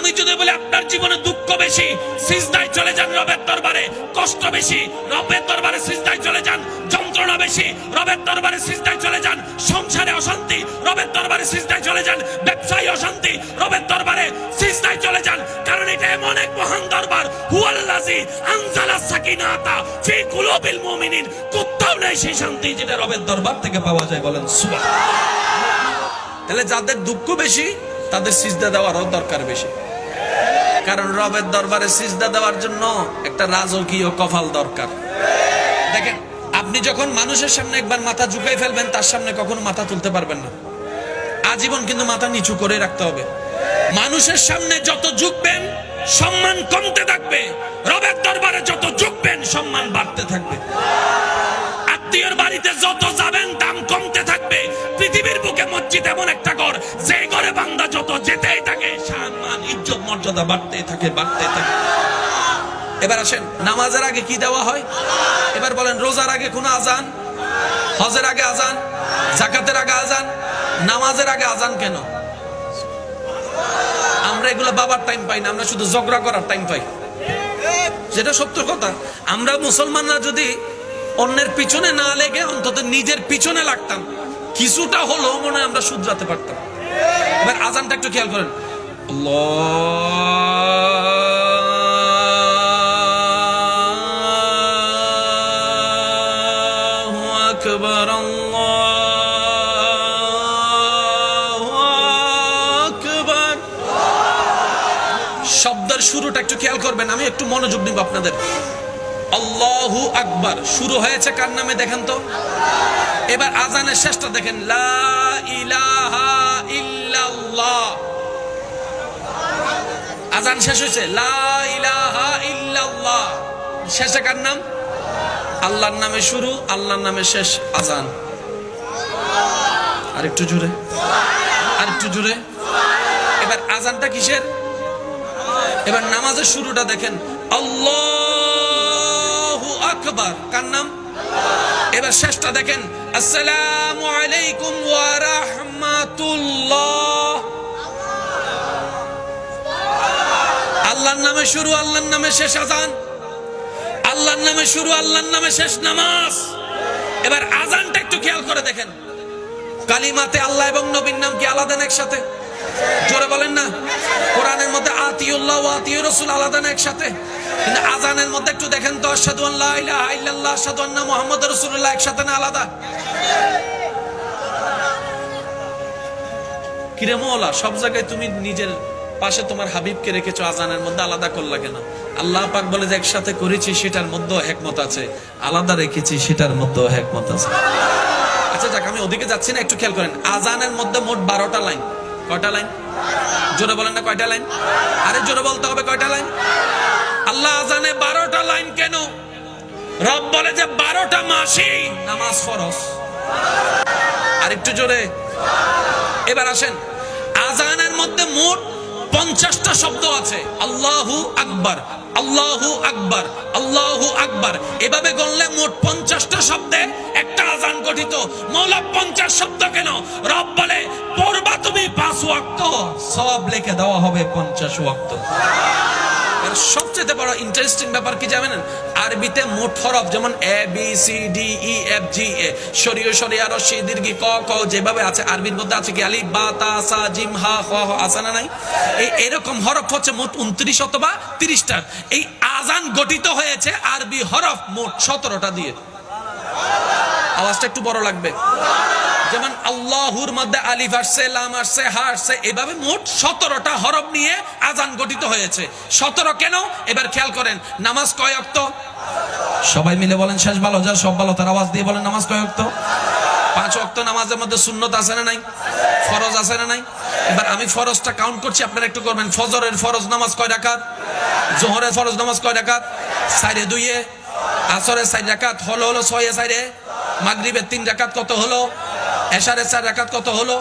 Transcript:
আমি যদি বলি, আপনার জীবনে দুঃখ বেশি, সিজদায় চলে যান রবের দরবারে, কষ্ট বেশি, রবের দরবারে সিজদায় চলে যান, যন্ত্রণা বেশি, রবের দরবারে সিজদায় চলে যান, সংসারে অশান্তি, রবের দরবারে সিজদায় চলে যান, ব্যবসায়ী অশান্তি, রবের দরবারে সিজদায় চলে যান, কারণ এটা এমন এক মহান দরবার হুয়াল্লাজি আনজালা সাকিনাতা ফি কুলুবিল মুমিনিন, কোথাও নেই সেই শান্তি যেটা রবের দরবার থেকে পাওয়া যায়, বলেন সুবহান তাহলে যাদের দুঃখ বেশি, তাদের সিজদা দেওয়ারও দরকার বেশি। কারণ রবের দরবারে সিজদা দেওয়ার জন্য একটা রাজকীয় কফাল দরকার। দেখেন, আপনি যখন মানুষের সামনে একবার মাথা ঝুঁকাই ফেলবেন, তার সামনে কখনো মাথা তুলতে পারবেন না। আজীবন কিন্তু মাথা নিচু করে রাখতে হবে। মানুষের সামনে যত ঝুঁকবেন, সম্মান কমতে থাকবে। রবের দরবারে যত ঝুঁকবেন, সম্মান বাড়তে থাকবে। আত্মীয়র বাড়িতে যত যাবেন, দাম কমতে থাকবে। পৃথিবীর বুকে মসজিদ এমন একটা ঘর, যে মর্যাদা বাড়তেই থাকে বাড়তেই থাকে। এবার আসেন, নামাজের আগে কি দেওয়া হয়? এবার বলেন, রোজার আগে কোন আজান? হজের আগে আজান? জাকাতের আগে আজান? নামাজের আগে আজান কেন? আমরা এগুলো বাবার টাইম পাই না, আমরা শুধু ঝগড়া করার টাইম পাই। যেটা সত্য কথা। আমরা মুসলমানরা যদি অন্যের পিছনে না লেগে অন্তত নিজের পিছনে লাগতাম, কিছুটা হলো মনে হয় আমরা শুধরাতে পারতাম। এবার আজানটা একটু খেয়াল করেন। আল্লাহু আকবার আল্লাহু আকবার শব্দের শুরুটা একটু খেয়াল করবেন, আমি একটু মনোযোগ দিব আপনাদের। আল্লাহু আকবার। শুরু হয়েছে কার নামে দেখেন তো? এবার আজানের শেষটা দেখেন। লা ইলাহা ইল্লাল্লাহ আজান শেষ হয়েছে। শেষে কার নাম? আল্লাহর নামে শুরু, আল্লাহর নামে শেষ, আজান। আর একটু জুড়ে আর একটু জুড়ে এবার আজানটা কিসের? এবার নামাজের শুরুটা দেখেন। আল্লাহ আকবার। কার নাম? এবার শেষটা দেখেন। আসসালামু আলাইকুম ওয়া রাহমাতুল্লাহ। আল্লাহর নামে শুরু, আল্লাহর নামে শেষ আজান। আল্লাহর নামে শুরু, আল্লাহর নামে শেষ নামাজ। এবার আজানটা একটু খেয়াল করে দেখেন। কালিমাতে আল্লাহ এবং নবীর নাম কি আলাদা একসাথে? জোরে বলেন না। কোরআনের মধ্যে আতিউল্লাহ ও আতিউর রসুল আলাদা একসাথে? কিন্তু আজানের মধ্যে একটু দেখেন তো, আশহাদু আল্লাহ ইল্লাল্লাহ, আশহাদু আন্না মুহাম্মাদুর রাসূলুল্লাহ, একসাথে না আলাদা? কিরে মওলা সব জায়গায় তুমি নিজের পাশে তোমার হাবিবকে রেখেছো আজানের মধ্যে, আলাদা করলা কেন? আল্লাহ পাক বলে যে একসাথে করেছি, সেটার মধ্যেও হেকমত আছে। আলাদা রেখেছি, সেটার মধ্যেও হেকমত আছে। আচ্ছা যাক, আমি ওদিকে যাচ্ছি না, একটু খেয়াল করেন। আজানের মধ্যে মোট বারোটা লাইন। কয়টা লাইন? জোরে বলেন না কয়টা লাইন? আরে, জোরে বলতে হবে কয়টা লাইন? আল্লাহ আজানে বারোটা লাইন কেন? রব বলে যে বারোটা মাসই নামাজ ফরজ। আর একটু জোরে। এবার আসেন। আজানের মধ্যে মোট পঞ্চাশটা শব্দ আছে। আল্লাহু আকবর আল্লাহু আকবর আল্লাহু আকবর। এভাবে গণলে মোট পঞ্চাশটা শব্দে একটা আজান গঠিত। মৌলা, পঞ্চাশ শব্দ কেন? রব বলে, পড়বা তুমি পাঁচ ওয়াক্ত। সব লিখে দেওয়া হবে পঞ্চাশ ওয়াক্ত। এর সবচেয়ে বড় ইন্টারেস্টিং ব্যাপার কি জানেন? আরবিতে মোট হরফ যেমন A B C D E F G এ সরিয়ে শরীয় শরিয়া রশি দীর্ঘি, ক ক, যেভাবে আছে, আরবির মধ্যে আছে কি, আলিফ, বা, তা, সা, জিম, হা, হ হ আছে না নাই? এই এরকম হরফ হচ্ছে মোট উনত্রিশ অথবা তিরিশটা। এই আজান গঠিত হয়েছে আরবি হরফ মোট সতেরোটা দিয়ে। আওয়াজটা একটু বড় লাগবে। যেমন আল্লাহুর মধ্যে আলিফ আসছে, লাম আসছে, হা আসছে, এভাবে মোট সতেরোটা হরফ নিয়ে আজান গঠিত হয়েছে। সতেরো কেন? এবার খেয়াল করেন, নামাজ কয় অক্ত? সবাই মিলে বলেন, শেষ ভালো, যা সব ভালো, তার আওয়াজ দিয়ে বলেন, নামাজ কয় অক্ত? পাঁচ অক্ত নামাজের মধ্যে শূন্যত আছে না নাই? ফরজ আছে না নাই? এবার আমি ফরজটা কাউন্ট করছি, আপনারা একটু করবেন। ফজরের ফরজ নামাজ কয় রাকাত? জোহরের ফরজ নামাজ কয় রাকাত? সাইডে দুইয়ে, আসরের সাইড রাকাত, হলো হলো ছয়ে সাইডে মাগরিবের তিন রাকাত কত হলো? এশারের চার রাকাত কত হলো?